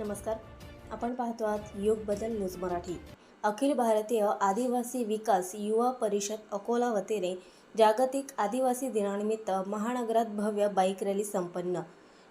नमस्कार. आपण पाहतो आहात योग बदल न्यूज मराठी. अखिल भारतीय आदिवासी विकास युवा परिषद अकोला वतीने जागतिक आदिवासी दिनानिमित्त महानगरात भव्य बाईक रॅली संपन्न.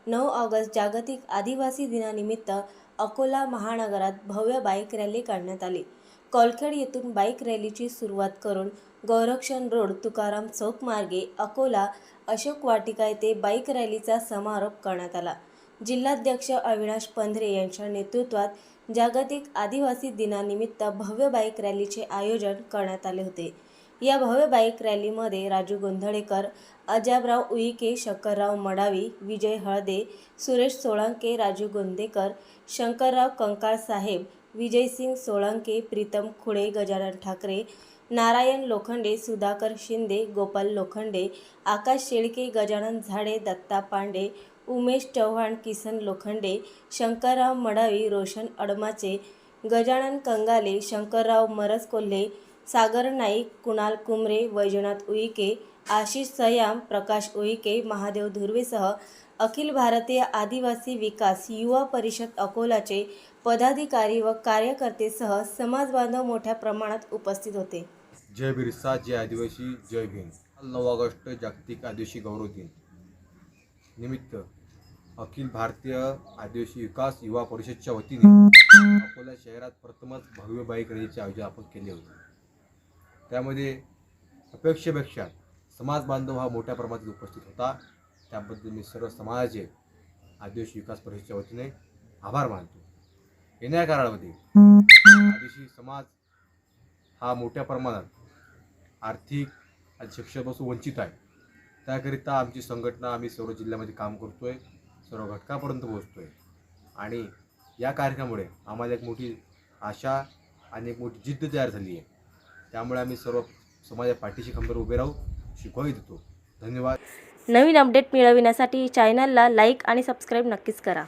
नऊ ऑगस्ट जागतिक आदिवासी दिनानिमित्त अकोला महानगरात भव्य बाईक रॅली काढण्यात आली. कोलखेड येथून बाईक रॅलीची सुरुवात करून गौरक्षण रोड तुकाराम चौक मार्गे अकोला अशोक वाटिका येथे बाईक रॅलीचा समारोप करण्यात आला. जिल्हाध्यक्ष अविनाश पंधरे यांच्या नेतृत्वात जागतिक आदिवासी दिनानिमित्त भव्य बाईक रॅलीचे आयोजन करण्यात आले होते. या भव्य बाईक रॅलीमध्ये राजू गोंधळेकर अजाबराव उईके शंकरराव मडावी विजय हळदे सुरेश सोळंके राजू गोंदेकर शंकरराव कंकाळ साहेब विजयसिंग सोळंके प्रीतम खुळे गजानन ठाकरे नारायण लोखंडे सुधाकर शिंदे गोपाल लोखंडे आकाश शेळके गजानन झाडे दत्ता पांडे उमेश चव्हाण किसन लोखंडे शंकरराव मडावी रोशन अडमाचे गजानन कंगाले शंकरराव मरस कोल्हे सागर नाईक कुणाल कुमरे वैजनाथ उईके आशिष सयाम प्रकाश उईके महादेव धुर्वेसह अखिल भारतीय आदिवासी विकास युवा परिषद अकोलाचे पदाधिकारी व कार्यकर्तेसह समाजबांधव मोठ्या प्रमाणात उपस्थित होते. जय बिरसा जय आदिवासी जय भीम. नऊ ऑगस्ट जागतिक आदिवासी गौरव दिन. निमित्त अखिल भारतीय आदिवासी विकास युवा परिषदच्या वतीने अकोला शहरात प्रथमच भव्य बाईक रॅलीचे आयोजन आपण केले होते. त्यामध्ये अपेक्षेपेक्षा समाज बांधव हा मोठ्या प्रमाणात उपस्थित होता. त्याबद्दल मी सर्व समाजाचे आदिवासी विकास परिषदेच्या वतीने आभार मानतो. येणाऱ्या काळामध्ये आदिवासी समाज हा मोठ्या प्रमाणात आर्थिक आणि शिक्षणापासून वंचित आहे. त्याकरिता आमची संघटना आम्ही सर्व जिल्ह्यामध्ये काम करतो आहे सर्व घटकापर्यंत पोहोचतो आहे आणि या कार्यक्रमामुळे आम्हाला एक मोठी आशा आणि एक मोठी जिद्द तयार झाली आहे. त्यामुळे आम्ही सर्व समाजा पाठीशी खंबीर उभे राहू शिकवाही देतो. धन्यवाद. नवीन अपडेट मिळविण्यासाठी चॅनलला लाईक आणि सबस्क्राईब नक्कीच करा.